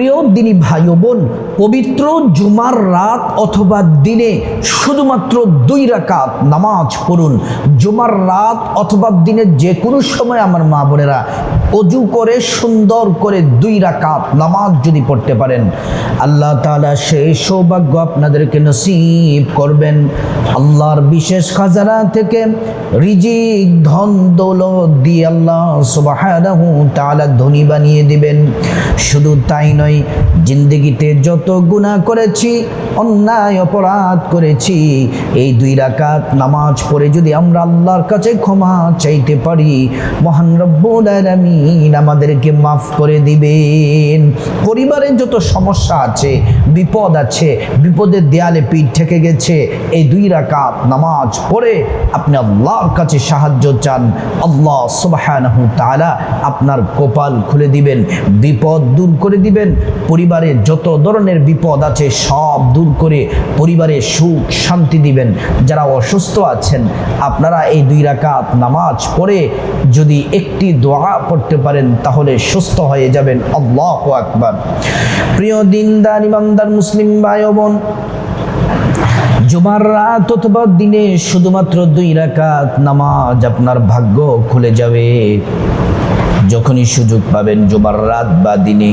প্রিয় দিনী ভাই বোন পবিত্র জুমার রাত অথবা দিনে শুধুমাত্র দুই রাকাত নামাজ পড়ুন। জুমার রাত অথবা দিনে যে কোনো সময় আমার মা বোনেরা অজু করে, সুন্দর করে দুই রাকাত নামাজ যদি পড়তে পারেন। আল্লাহ তাআলা সেই সৌভাগ্য আপনাদেরকে নসিব করবেন। আল্লাহর বিশেষ খাজানা থেকে রিজিক, ধন দৌলত দিয়ে আল্লাহ সুবহানাহু তাআলা ধনী বানিয়ে দিবেন। শুধু তাই নয় জিন্দগিতে যত গুনাহ করেছি, অন্যায় অপরাধ করেছি, এই দুই রাকাত নামাজ পড়ে যদি আমরা আল্লাহর কাছে ক্ষমা চাইতে পারি, মহান রব্বুল আলামিন আমাদেরকে মাফ করে দিবেন। পরিবারের যত সমস্যা আছে, বিপদ আছে, বিপদের দেয়ালে পিঠ ঠেকে গেছে, এই দুই রাকাত নামাজ পড়ে আপনি আল্লাহর কাছে সাহায্য চান। আল্লাহ সুবহানাহু তাআলা আপনার কপাল খুলে দিবেন, বিপদ দূর করে দিবেন পরিবারে যত ধরনের বিপদ আছে, সব দূর করে পরিবারে সুখ, শান্তি দিবেন। যারা অসুস্থ আছেন, আপনারা এই দুই রাকাত নামাজ পড়ে যদি একটি দোয়া পড়তে পারেন, তাহলে সুস্থ হয়ে যাবেন। আল্লাহ আকবার। প্রিয় দিনদার, ইমানদার মুসলিম ভাই বোন জুমার রাত অথবা দিনে শুধুমাত্র দুই রাকাত নামাজ আপনার ভাগ্য খুলে যাবে। যখনই সুযোগ পাবেন জুমার রাত বা দিনে।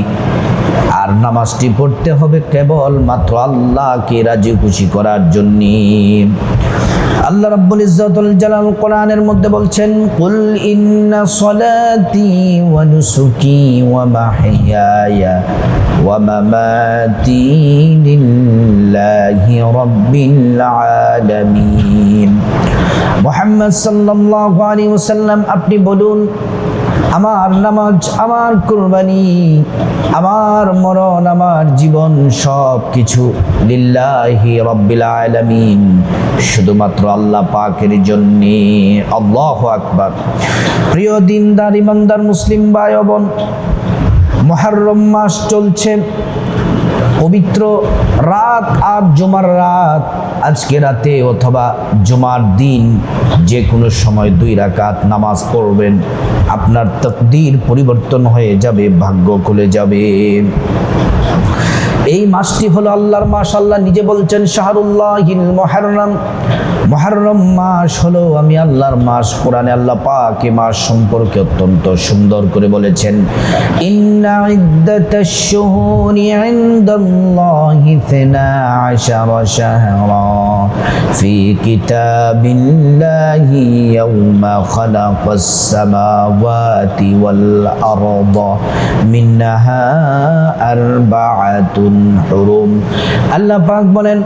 আর নামাজটি পড়তে হবে কেবল মাত্র আল্লাহকে রাজি খুশি করার জন্য। আল্লাহ রাব্বুল ইজ্জাতুল জালাল কোরআনের মধ্যে বলছেন, কুল ইন্না সলাতি ওয়া নুসুকি ওয়া মাহইয়ায়া ওয়া মামাতি লিল্লাহি রাব্বিল আলামিন। মুহাম্মদ সাল্লাল্লাহু আলাইহি ওয়াসাল্লাম, আপনি বলুন আমার নামাজ আমার কুরবানি, আমার মরণ, আমার জীবন সব কিছু লিল্লাহি রব্বিল আলামিন। শুধুমাত্র আল্লাহ পাকের জন্য। আল্লাহ আকবার। প্রিয় দিনদার, ইমানদার মুসলিম ভাই বোন মহরম মাস চলছে। পবিত্র রাত আর জুমার রাত। আজকে রাতে অথবা জুমার দিন যে কোনো সময় দুই রাকাত নামাজ পড়বেন, আপনার তকদির পরিবর্তন হয়ে যাবে, ভাগ্য খুলে যাবে। এই মাসটি হলো আল্লাহর মাস। আল্লাহ নিজে বলছেন শাহরুল্লাহ মহারম মহারম মাস হলো আমি আল্লাহর মাস। কোরআনে আল্লাহ পাক এ মাস সম্পর্কে অত্যন্ত সুন্দর করে বলেছেন, ইন্না ইদ্দাতাশ শুহুরি ইনদাল্লাহি 12 শাহরা। ফি কিতাবিল্লাহি ইয়াওমা খালাকাস সামাওয়াতি ওয়াল আরদা মিনহা আরবাআতুন হুরুম। আল্লাহ পাক বলেন,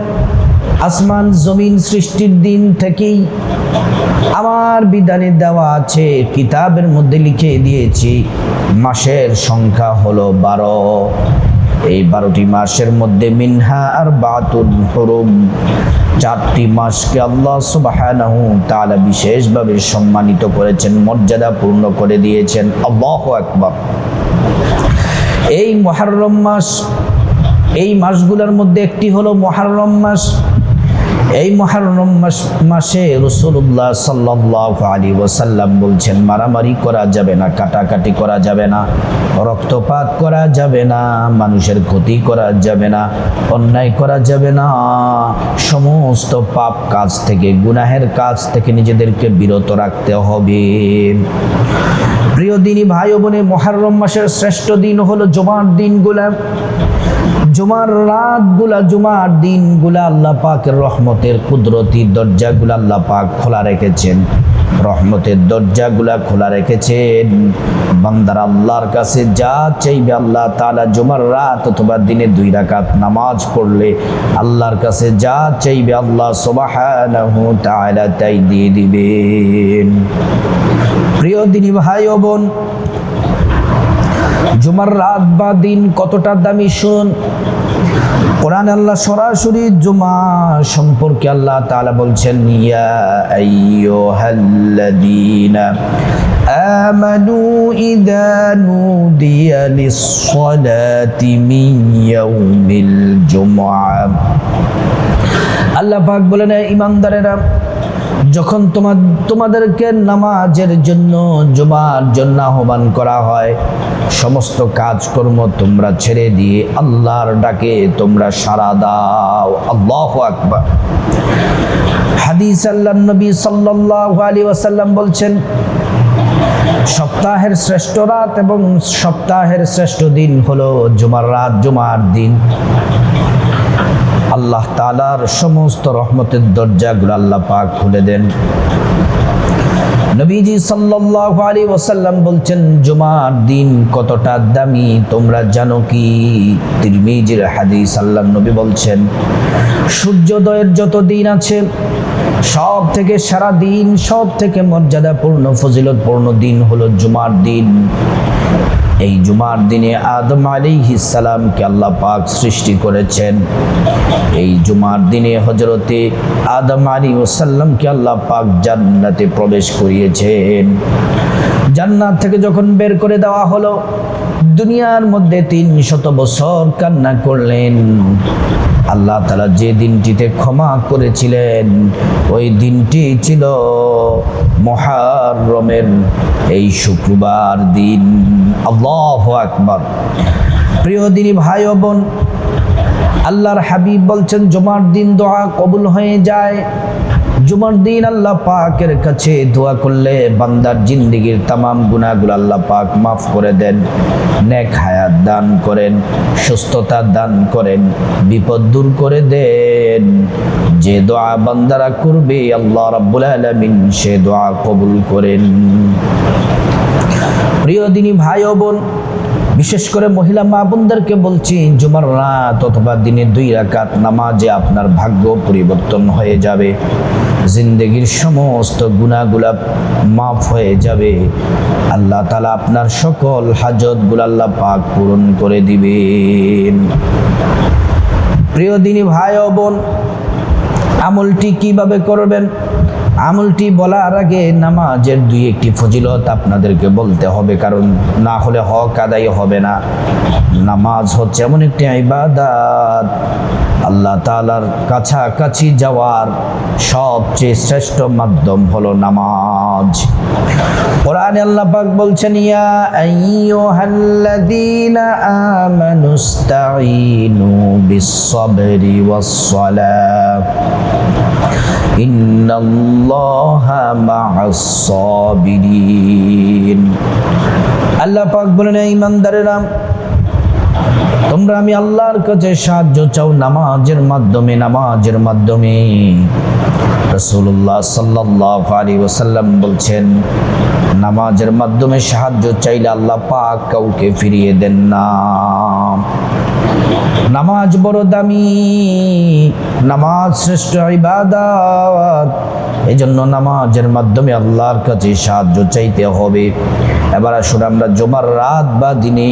আসমান জমিন সৃষ্টির দিন থেকেই আমার বিধানে দেওয়া আছে, কিতাবের মধ্যে লিখে দিয়েছি, মাসের সংখ্যা হলো বারো। এই বারোটি মাসের মধ্যে মিনহা আর বাতুল হরুম। চারটি মাসকে আল্লাহ সুবাহানাহু তাআলা বিশেষভাবে সম্মানিত করেছেন, মর্যাদা পূর্ণ করে দিয়েছেন। আল্লাহ আকবার। এই মহারম মাস, এই মাসগুলোর মধ্যে একটি হলো মহারম মাস এই মহারম মাস রসুল্লাহ সাল্লাহ আলী ওসাল্লাম বলছেন, মারামারি করা যাবে না, কাটাকাটি করা যাবে না, রক্তপাত করা যাবে না, মানুষের ক্ষতি করা যাবে না, অন্যায় করা যাবে না। সমস্ত পাপ কাজ থেকে, গুনাহের কাজ থেকে নিজেদেরকে বিরত রাখতে হবে। প্রিয় দিনী ভাই বোনে, মহারম মাসের শ্রেষ্ঠ দিন হলো জমার দিনগুলা। জুমার রাতগুলা, জুমার দিনগুলা আল্লাহ পাকের রহমতের কুদরতি দরজাগুলা আল্লাহ পাক খোলা রেখেছেন। রহমতের দরজাগুলা খোলা রেখেছেন। বান্দার আল্লাহর কাছে যা চাইবে আল্লাহ তাআলা জুমার রাত অথবা দিনে দুই রাকাত নামাজ পড়লে আল্লাহর কাছে যা চাইবে আল্লাহ সুবহানাহু তাআলা তাই দিয়ে দিবেন। প্রিয় দিনী ভাই ও বোন, জুমার রাত বা দিন কতটা দামি শুন কোরআন আল্লাহ সরাসরি জুমা সম্পর্কে আল্লাহ তাআলা বলছেন ইয়া আইয়ুহাল্লাযীনা آمنوا إذا نودي للصلاة من يوم الجمعة আল্লাহ পাক বলেন ইমানদারেরা যখন তোমার তোমাদেরকে নামাজের জন্য, জুমার জন্য আহ্বান করা হয়, সমস্ত কাজকর্ম তোমরা ছেড়ে দিয়ে আল্লাহর ডাকে তোমরা সাড়া দাও। আল্লাহ আকবার। হাদিস আল্লাহ নবী সাল্লাল্লাহু আলাইহি ওয়াসাল্লাম বলছেন, সপ্তাহের শ্রেষ্ঠ রাত এবং সপ্তাহের শ্রেষ্ঠ দিন হলো জুমার রাত, জুমার দিন। আল্লাহ তালার সমস্ত রহমতের দরজাগুলো আল্লাহ পাক খুলে দেন। নবীজি সাল্লাল্লাহু আলাইহি ওয়াসাল্লাম বলছেন, জুমার দিন কতটা দামি তোমরা জানো কি? তিরমিজির হাদিস আল্লাহ নবী বলছেন, সূর্যোদয়ের যত দিন আছে সব থেকে সারা দিন সব থেকে মর্যাদাপূর্ণ, ফজিলতপূর্ণ দিন হলো জুমার দিন। এই জুমার দিনে আদম আলাইহিস সালামকে আল্লাহ পাক সৃষ্টি করেছেন। এই জুমার দিনে হজরতে আদম আলী ওসাল্লামকে আল্লাহ পাক জান্নাতে প্রবেশ করিয়েছেন। জান্নাত থেকে যখন বের করে দেওয়া হলো দুনিয়ার মধ্যে তিন শত বছর কান্না করলেন। আল্লাহ তালা যে দিনটিতে ক্ষমা করেছিলেন, ওই দিনটি ছিল মহারমের এই শুক্রবার দিন। আল্লাহ আকবর। প্রিয় দিনী ভাই বোন আল্লাহর হাবিব বলছেন, জমার দিন দোয়া কবুল হয়ে যায়। জুমার দিন আল্লাহ পাকের কাছে দোয়া করলে বান্দার জিন্দিগির তামাম গুণাগুলো আল্লাহ পাক মাফ করে দেন, নেক হায়াত দান করেন, সুস্থতা দান করেন, বিপদ দূর করে দেন। যে দোয়া বান্দারা করবে, আল্লাহ রাব্বুল আলামিন সে দোয়া কবুল করেন। প্রিয় দিনী ভাই বোন বিশেষ করে মহিলা মা বোনদেরকে বলছি, জুমার রাত অথবা দিনে দুই রাকাত নামাজে আপনার ভাগ্য পরিবর্তন হয়ে যাবে। জিন্দগির সমস্ত গুণাগুলা মাফ হয়ে যাবে। আল্লাহ তালা আপনার সকল হাজতগুলো আল্লাহ পাক পূরণ করে দিবেন। প্রিয় দিনী ভাই ও বোন, আমলটি কীভাবে করবেন? আমলটি বলার আগে নামাজের দুই একটি ফজিলত আপনাদেরকে বলতে হবে, কারণ না হলে হক আদায় হবে না। নামাজ হচ্ছে এমন একটি ইবাদাত, আল্লাহ তালার কাছাকাছি যাওয়ার সবচেয়ে শ্রেষ্ঠ মাধ্যম হলো নামাজ। কোরআনে আল্লাহ পাক বলছেন, ইয়া আইয়ুহাল্লাযীনা আমানুস্তাঈনু বিস-সাবরি ওয়াস-সালাহ আল্লাহ পাক বলেন ইমানদারেরা তোমরা আমি আল্লাহর কাছে সাহায্য চাও নামাজের মাধ্যমে নামাজের মাধ্যমে। রসুল্লাহ সাল্লাহ আলী ওসাল্লাম বলছেন, নামাজের মাধ্যমে সাহায্য চাইলে আল্লাহ পাক কাউকে ফিরিয়ে দেন না। নামাজ বড় দামি, নামাজ শ্রেষ্ঠ ইবাদত। এই জন্য নামাজের মাধ্যমে আল্লাহর কাছে সাহায্য চাইতে হবে। এবার আসুন আমরা জমার রাত বা দিনে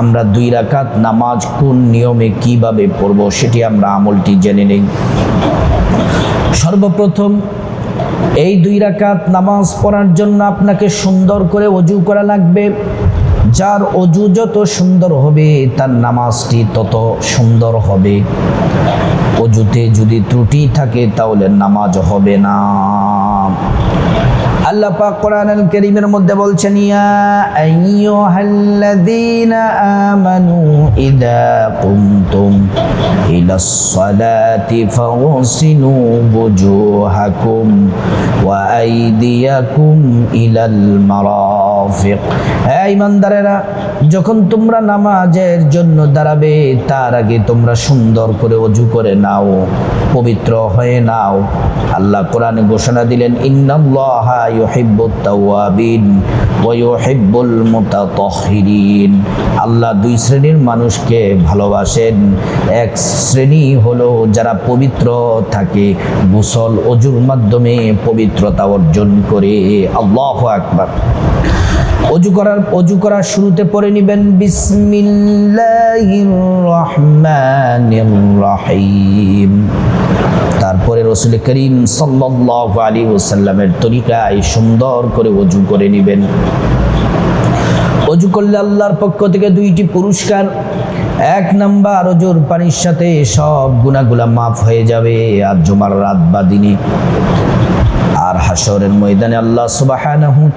আমরা দুই রাকাত নামাজ কোন নিয়মে কীভাবে পড়ব সেটি আমরা আমলটি জেনে নেই। সর্বপ্রথম, এই দুই রাকাত নামাজ পড়ার জন্য আপনাকে সুন্দর করে অজু করা লাগবে। যার অজু যত সুন্দর হবে, তার নামাজটি তত সুন্দর হবে। অজুতে যদি ত্রুটি থাকে, তাহলে নামাজ হবে না। আল্লাহ পাক কোরআনুল কারীমের মধ্যে বলছেন, ইয়া আইয়ুহাল্লাযীনা আমানু ইযা কুমতুম ইলাস সালাতি ফাগসিলু বুজুহাকুম ওয়া আইদিয়াকুম ইলাল মারাফিক। হে ইমানদারেরা যখন তোমরা নামাজের জন্য দাঁড়াবে, তার আগে তোমরা সুন্দর করে অজু করে নাও, পবিত্র হয়ে নাও। আল্লাহ কোরআনে ঘোষণা দিলেন, ইন্নাল্লাহা ইউহিব্বুত التوابين ويحب المتطهرين আল্লাহ দুই শ্রেণির মানুষকে ভালোবাসেন। এক শ্রেণি হলো যারা পবিত্র থাকে, গোসল অজুর মাধ্যমে পবিত্রতা অর্জন করে। আল্লাহ আকবার। অজু করার অজু করার শুরুতে পড়ে নেবেন, বিসমিল্লাহির তারপরে রসুল করিম সাল্লাল্লাহু আলাইহি ওয়াসাল্লামের তরিকায় সুন্দর করে অজু করে নেবেন। অজু করলে আল্লাহর পক্ষ থেকে দুইটি পুরস্কার এক নাম্বার অজুর পানির সাথে সব গুণাগুলা মাফ হয়ে যাবে আর জুমার রাত বা দিনে। আর হাসরের ময়দানে আল্লাহ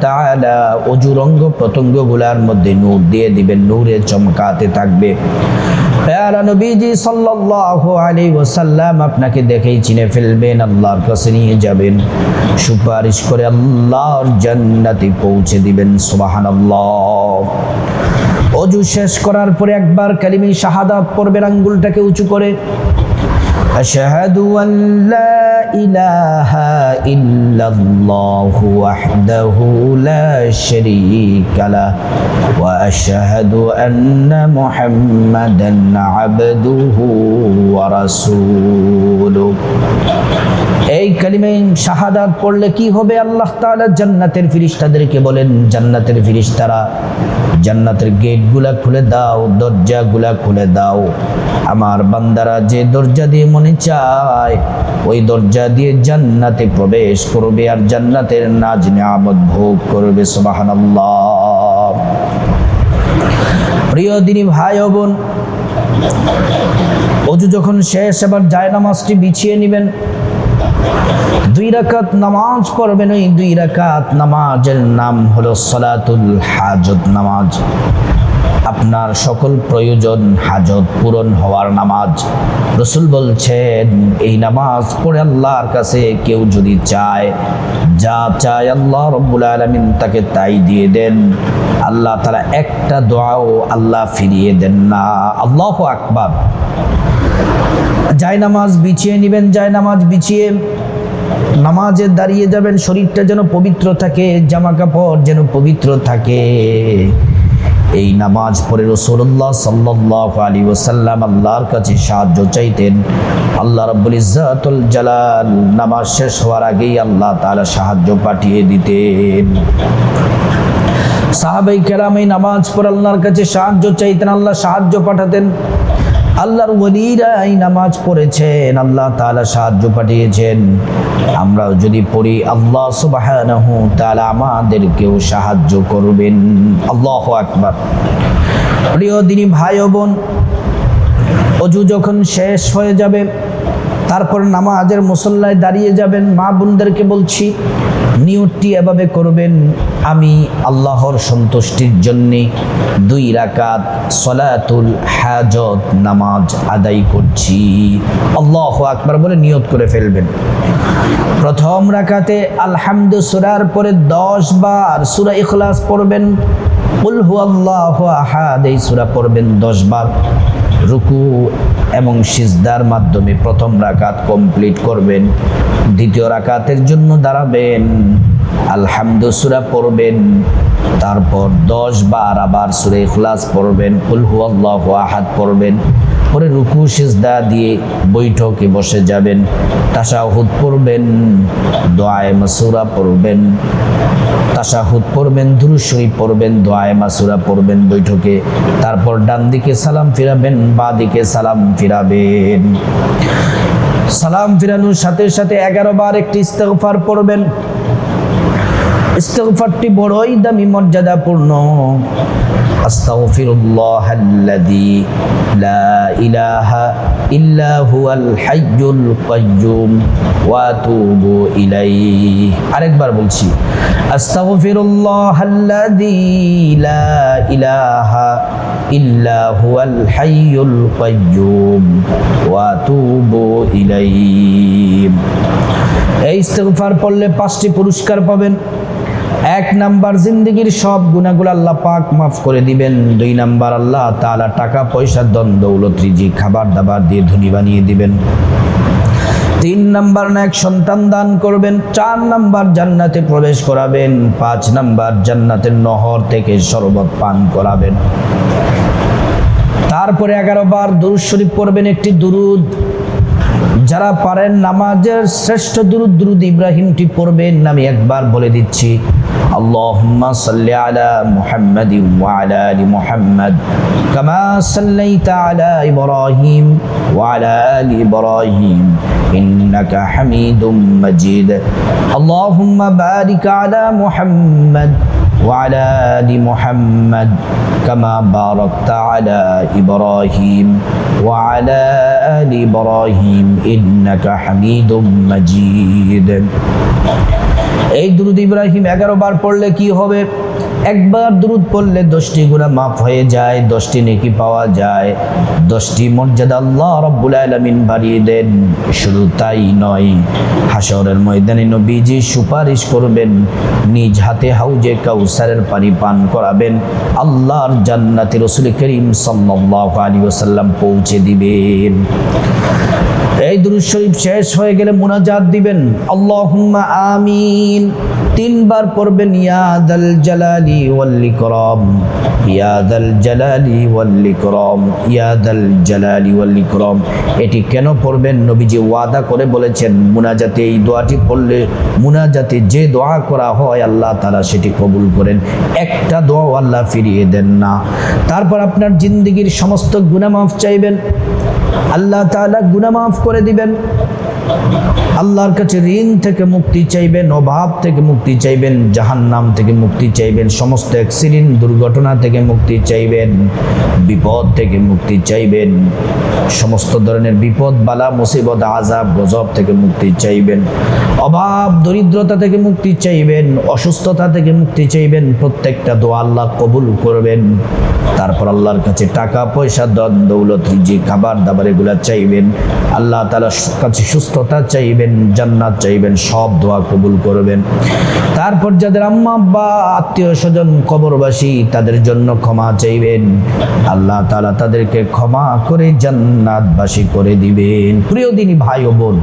তাআলা অজুর অঙ্গ প্রত্যঙ্গগুলার মধ্যে নূর দিয়ে দিবেন, নূরে চমকাতে থাকবে। আপনাকে দেখেই চিনে ফেলবেন, আল্লাহর কাছে নিয়ে যাবেন। সুপারিশ করে আল্লাহর জান্নাতে পৌঁছে দিবেন, সুবহানাল্লাহ। অজু শেষ করার পরে একবার কালিমি শাহাদাত পড়বেন আঙ্গুলটাকে উঁচু করে, আশহাদু আল্লা ইলাহা ইল্লাল্লাহু ওয়াহদাহু লা শারীকা ওয়া আশহাদু আন্না মুহাম্মাদান আবদুহু এই কালিমে শাহাদাত পড়লে কি হবে? আল্লাহ তাআলা জান্নাতের ফিরিস্তাদেরকে বলেন, জান্নাতের ফিরিস্তারা জান্নাতের গেটগুলা খুলে দাও, দরজাগুলা খুলে দাও। আমার বান্দারা যে দরজা দিয়ে মনে চায়, ওই দরজা দিয়ে জান্নাতে প্রবেশ করবে আর জান্নাতের নাজ নিয়ামত ভোগ করবে, সুবহানাল্লাহ। প্রিয় দিনী ভাই ও বোন, অজু যখন শেষ, এবার জায়নামাজটি বিছিয়ে নেবেন। দুই রাকাত নামাজ পড়বেন, ওই দুই রাকাত নামাজের নাম হলো সলাতুল হাজত নামাজ। আপনার সকল প্রয়োজন হাজত পূরণ হওয়ার নামাজ। রসুল বলছেন, এই নামাজ পড়ে আল্লাহর কাছে কেউ যদি চায়, যা চায় আল্লাহ রব্বুল আলমিন তাকে তাই দিয়ে দেন। আল্লাহ তারা একটা দোয়াও আল্লাহ ফিরিয়ে দেন না। আল্লাহ আকবার। জায়নামাজ বিছিয়ে নেবেন, জায়নামাজ বিছিয়ে নামাজে দাঁড়িয়ে যাবেন, শরীরটা যেন পবিত্র থাকে জামা কাপড় যেন পবিত্র থাকে। এই নামাজ পড়ে রসুল্লাহ সাল্লাহ আলী ওসাল্লাম আল্লাহর কাছে সাহায্য চাইতেন। আল্লাহ রব্বুল ইজ্জাতুল জালাল নামাজ শেষ হওয়ার আগেই আল্লাহ তাআলা সাহায্য পাঠিয়ে দিতেন। সাহাবাই কেরাম এই নামাজ পড়ে আল্লাহর কাছে সাহায্য চাইতেন, আল্লাহ সাহায্য পাঠাতেন। আল্লাহর ওলিরা এই নামাজ পড়েছেন, আল্লাহ তাআলা সাহায্য পাঠিয়েছেন। আমরাও যদি পড়ি, আল্লাহ সুবহানাহু তাআলা আমাদেরকেও সাহায্য করবেন। আল্লাহ আকবার। প্রিয় দিনী ভাই ও বোন, অজু যখন শেষ হয়ে যাবে, তারপর নামাজের মুসল্লায় দাঁড়িয়ে যাবেন, মা বোনদেরকে বলছি নিয়তটি এভাবে করবেন, আমি আল্লাহর সন্তুষ্টির জন্যে দুই রাকাত সলাতুল হাজত নামাজ আদায় করছি। আল্লাহ আকবার বলে নিয়ত করে ফেলবেন। প্রথম রাকাতে আলহামদু সুরার পরে দশ বার সুরা ইখলাস পড়বেন। হু আল্লাহ আহাদ, এই সুরা পড়বেন দশ বার। রুকু এবং সিজদার মাধ্যমে প্রথম রাকাত কমপ্লিট করবেন, দ্বিতীয় রাকাতের জন্য দাঁড়াবেন আলহামদুসুরা পড়বেন, তারপর দশ বার আবার সুরে ইখলাস পড়বেন, কুল হু আল্লাহ আহাদ পড়বেন পরে রুকু, সিজদা দিয়ে বৈঠকে বসে যাবেন। তাশাহুদ পড়বেন, দোয়ায় মাসুরা পড়বেন। তাশাহুদ পড়বেন শরীফ পড়বেন, দোয়ায় মাসুরা পড়বেন বৈঠকে। তারপর ডান দিকে সালাম ফিরাবেন বা দিকে সালাম ফিরাবেন। সালাম ফিরানোর সাথে সাথে এগারো বার একটি ইস্তেগফার পড়বেন। ইস্তেগফারটি বড়ই দামি, মর্যাদাপূর্ণ। আস্তাগফিরুল্লাহ আল্লাযী লা ইলাহা ইল্লা হুয়াল হাইয়ুল কাইয়্যুম ওয়া আতুবু ইলাইহি। আরেকবার বলছি, আস্তাগফিরুল্লাহ আল্লাযী লা ইলাহা ইল্লা হুয়াল হাইয়ুল কাইয়্যুম ওয়া আতুবু ইলাইহি। এই ইস্তেগফার পড়লে পাঁচটি পুরস্কার পাবেন। এক নাম্বার জিন্দগির সব গুণাগুলো আল্লাহ পাক মাফ করে দিবেন। দুই নাম্বার আল্লাহ তাআলা টাকা, পয়সা দন দৌলত খাবার দাবার দিয়ে ধনী বানিয়ে দিবেন। তিন নাম্বার না এক সন্তান দান করবেন, চার নাম্বার জান্নাতে প্রবেশ করাবেন, পাঁচ নাম্বার জান্নাতের নহর থেকে শরবত পান করাবেন। তারপরে এগারো বার দুরুদ শরীফ পড়বেন একটি দুরুদ। যারা পারেন নামাজের শ্রেষ্ঠ দুরুদ দুরুদ ইব্রাহিমটি পড়বেন, আমি একবার বলে দিচ্ছি। اللهم صل على محمد وعلى ال محمد كما صليت على ابراهيم وعلى ال ابراهيم انك حميد مجيد اللهم بارك على محمد وعلى ال محمد كما باركت على ابراهيم وعلى ال ابراهيم انك حميد مجيد এই দুরুদ ইব্রাহিম এগারো বার পড়লে কি হবে? একবার দুরুদ পড়লে দশটি গুণা মাফ হয়ে যায়, দশটি নেকি পাওয়া যায়, দশটি মর্যাদা আল্লাহ রব্বুল আলমিন বাড়িয়ে দেন। শুধু তাই নয় হাসরের ময়দানে নবীজি সুপারিশ করবেন, নিজ হাতে হাউজে কাউসারের পানি পান করাবেন, আল্লাহর জান্নাতে রসুল করিম সাল্লাল্লাহু আলাইহি ওয়াসাল্লাম পৌঁছে দিবেন। এই দুরুদ শরীফ শেষ হয়ে গেলে মুনাজাত দিবেন। আল্লাহুম্মা আমিন। তিনবার পড়বেন এটি কেন পড়বেন? নবীজি ওয়াদা করে বলেছেন, মুনাজাতে এই দোয়াটি পড়লে মুনাজাতে যে দোয়া করা হয়, আল্লাহ তারা সেটি কবুল করেন। একটা দোয়া আল্লাহ ফিরিয়ে দেন না। তারপর আপনার জিন্দগির সমস্ত গুনাহ মাফ চাইবেন। আল্লাহ তাআলা গুনাহ মাফ করে দিবেন। আল্লাহর কাছে ঋণ থেকে মুক্তি চাইবেন, অভাব থেকে মুক্তি চাইবেন, জাহান্নাম থেকে মুক্তি চাইবেন, সমস্ত অ্যাক্সিডেন্ট দুর্ঘটনা থেকে মুক্তি চাইবেন, বিপদ থেকে মুক্তি চাইবেন, সমস্ত ধরনের বিপদ, বালা, মুসিবত আজাব গজব থেকে মুক্তি চাইবেন, অভাব, দরিদ্রতা থেকে মুক্তি চাইবেন, অসুস্থতা থেকে মুক্তি চাইবেন, প্রত্যেকটা দোয়া আল্লাহ কবুল করবেন। তারপর আল্লাহর কাছে টাকা, পয়সা দন দৌলত যে খাবার, দাবার এগুলা চাইবেন। আল্লাহ তালার কাছে সুস্থতা চাইবেন, জান্নাত চাইবেন, সব দোয়া কবুল করবেন। তারপর যাদের আম্মা, আব্বা, আত্মীয় স্বজন, কবরবাসী, তাদের জন্য ক্ষমা চাইবেন। আল্লাহ তালা তাদেরকে ক্ষমা করে জান্নাতবাসী করে দিবেন। প্রিয় দিনী ভাই ও বোন,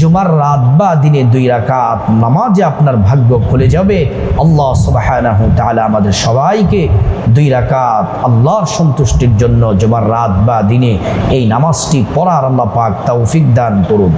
জুমার রাত বা দিনে দুই রাকাত নামাজে আপনার ভাগ্য খুলে যাবে। আল্লাহ তাআলা আমাদের সবাইকে দুই রাকাত আল্লাহর সন্তুষ্টির জন্য জুমার রাত বা দিনে এই নামাজটি পড়ার আল্লাহ পাক তৌফিক দান করুন।